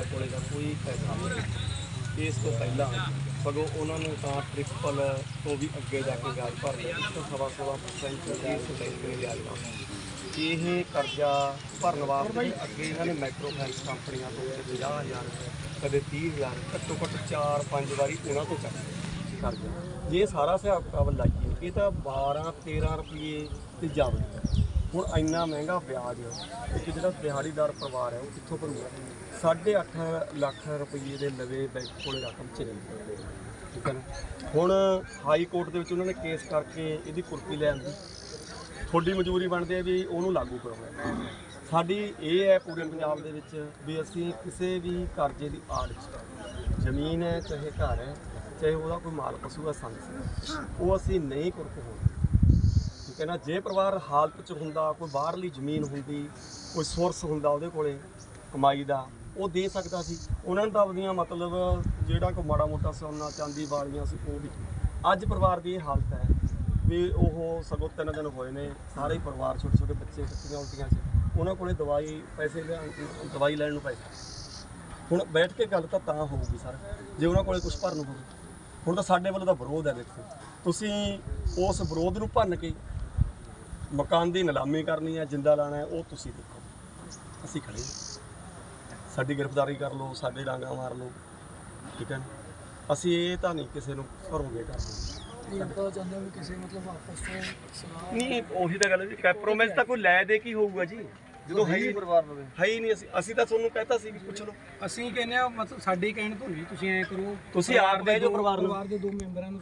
ਘਰ ਕੋਲੇ ਦਾ ਕੋਈ ਪੈਸਾ ਨਹੀਂ ਇਸ ਤੋਂ ਪਹਿਲਾਂ ਸਗੋਂ ਉਹਨਾਂ ਨੂੰ ਤਾਂ ਟ੍ਰਿਪਲ ਤੋਂ ਵੀ ਅੱਗੇ ਜਾ ਕੇ ਵਿਆਜ ਭਰਦੇ ਇੱਕ ਤੋਂ ਸਵਾ ਸਵਾ ਪਰਸੈਂਟ ਇਸ ਬੈਂਕ ਨੇ ਵਿਆਜ ਲਾਉਣਾ ਇਹ ਕਰਜ਼ਾ ਭਰਨ ਵਾਸਤੇ ਅੱਗੇ ਇਹਨਾਂ ਨੇ ਮਾਈਕਰੋ ਫਾਈਨੈਂਸ ਕੰਪਨੀਆਂ ਤੋਂ ਕਦੇ 50000 ਕਦੇ 30000 ਘੱਟੋ ਘੱਟ 4-5 ਵਾਰੀ ਉਹਨਾਂ ਤੋਂ ਚੱਕ ਕਰਜ਼ਾ। ਜੇ ਸਾਰਾ ਹਿਸਾਬ ਕਿਤਾਬ ਲਾਈਏ, ਇਹ ਤਾਂ 12-13 ਰੁਪਏ ਤੇ ਜਾਵੜੀ ਹੁਣ ਇੰਨਾ ਮਹਿੰਗਾ ਵਿਆਜ ਇੱਕ ਜਿਹੜਾ ਦਿਹਾੜੀਦਾਰ ਪਰਿਵਾਰ ਹੈ ਉਹ ਕਿੱਥੋਂ ਭਰੂਗਾ? 8.5 ਲੱਖ ਰੁਪਏ ਦੇ ਲਵੇ ਬੈਂਕ ਕੋਲ ਰਕਮ ਚਲੀ ਗਈ ਠੀਕ ਹੈ ਨਾ? ਹੁਣ ਹਾਈ ਕੋਰਟ ਦੇ ਵਿੱਚ ਉਹਨਾਂ ਨੇ ਕੇਸ ਕਰਕੇ ਇਹਦੀ ਕੁਰਕੀ ਲੈ ਆਂਦੀ। ਤੁਹਾਡੀ ਮਜਬੂਰੀ ਬਣਦੀ ਹੈ ਵੀ ਉਹਨੂੰ ਲਾਗੂ ਕਰਵਾਉਣਾ ਸਾਡੀ ਇਹ ਹੈ ਪੂਰੇ ਪੰਜਾਬ ਦੇ ਵਿੱਚ ਵੀ ਅਸੀਂ ਕਿਸੇ ਵੀ ਕਰਜ਼ੇ ਦੀ ਆੜ 'ਚ ਜ਼ਮੀਨ ਹੈ, ਚਾਹੇ ਘਰ ਹੈ, ਚਾਹੇ ਉਹਦਾ ਕੋਈ ਮਾਲ ਪਸ਼ੂ ਹੈ ਸੰਸ ਉਹ ਅਸੀਂ ਨਹੀਂ ਕੁਰਕ ਹੋਣਾ। ਕਹਿੰਦਾ ਜੇ ਪਰਿਵਾਰ ਹਾਲਤ 'ਚ ਹੁੰਦਾ, ਕੋਈ ਬਾਹਰਲੀ ਜ਼ਮੀਨ ਹੁੰਦੀ, ਕੋਈ ਸੋਰਸ ਹੁੰਦਾ ਉਹਦੇ ਕੋਲੇ ਕਮਾਈ ਦਾ, ਉਹ ਦੇ ਸਕਦਾ ਸੀ। ਉਹਨਾਂ ਨੇ ਤਾਂ ਆਪਦੀਆਂ ਮਤਲਬ ਜਿਹੜਾ ਕੋ ਮਾੜਾ ਮੋਟਾ ਸੋਨਾ ਚਾਂਦੀ ਵਾਲੀਆਂ ਸੀ, ਉਹ ਵੀ। ਅੱਜ ਪਰਿਵਾਰ ਦੀ ਇਹ ਹਾਲਤ ਹੈ ਵੀ ਉਹ ਸਗੋਂ ਤਿੰਨ ਦਿਨ ਹੋਏ ਨੇ, ਸਾਰੇ ਪਰਿਵਾਰ ਛੋਟੇ ਛੋਟੇ ਬੱਚੇ ਕੱਟੀਆਂ ਉਲਟੀਆਂ 'ਚ ਉਹਨਾਂ ਕੋਲੇ ਦਵਾਈ, ਪੈਸੇ ਲਿਆ- ਦਵਾਈ ਲੈਣ ਨੂੰ ਪੈਸੇ। ਹੁਣ ਬੈਠ ਕੇ ਗੱਲ ਤਾਂ ਤਾਂ ਹੋਊਗੀ ਸਰ, ਜੇ ਉਹਨਾਂ ਕੋਲੇ ਕੁਝ ਭਰਨ ਹੋਵੇ। ਹੁਣ ਤਾਂ ਸਾਡੇ ਵੱਲੋਂ ਤਾਂ ਵਿਰੋਧ ਹੈ, ਦੇਖੋ। ਤੁਸੀਂ ਉਸ ਵਿਰੋਧ ਨੂੰ ਭੰਨ ਕੇ ਮਕਾਨ ਦੀ ਨਿਲਾਮੀ ਕਰਨੀ ਹੈ ਜਿੰਦਾ ਲਾਣਾ ਹੈ ਉਹ ਤੁਸੀਂ ਦੇਖੋ। ਅਸੀਂ ਖੜੇ ਹਾਂ। ਸਾਡੀ ਗ੍ਰਿਫਤਾਰੀ ਕਰ ਲਓ ਸਾਡੇ ਡਾਂਗਾ ਮਾਰ ਲਓ ਠੀਕ ਹੈ? ਅਸੀਂ ਇਹ ਤਾਂ ਨਹੀਂ ਕਿਸੇ ਨੂੰ ਘਰੋਂ ਕਰਦੇ ਇਹ ਆਪਾਂ ਚਾਹੁੰਦੇ ਹਾਂ ਵੀ ਕਿਸੇ ਮਤਲਬ ਆਪਸ ਤੋਂ ਸਲਾਹ ਨਹੀਂ ਉਹੀ ਤਾਂ ਗੱਲ ਹੈ ਵੀ ਕੈਪਰੋਮਾਈਜ਼ ਤਾਂ ਕੋਈ ਲੈ ਦੇ ਕੀ ਹੋਊਗਾ ਜੀ? ਜਦੋਂ ਹੈ ਹੀ ਪਰਿਵਾਰ ਨੂੰ ਹੈ ਹੀ ਨਹੀਂ ਅਸੀਂ ਅਸੀਂ ਤਾਂ ਤੁਹਾਨੂੰ ਕਹਿਤਾ ਸੀ ਵੀ ਪੁੱਛ ਲਓ। ਅਸੀਂ ਕਹਿੰਦੇ ਆ ਮਤਲਬ ਸਾਡੇ ਕਹਿਣ ਤੋਂ ਨਹੀਂ ਤੁਸੀਂ ਐ ਕਰੋ ਤੁਸੀਂ ਆਪ ਕਹਿ ਦਿਓ ਪਰਿਵਾਰ ਨੂੰ। ਪਰਿਵਾਰ ਦੇ ਦੋ ਮੈਂਬਰਾਂ ਨੂੰ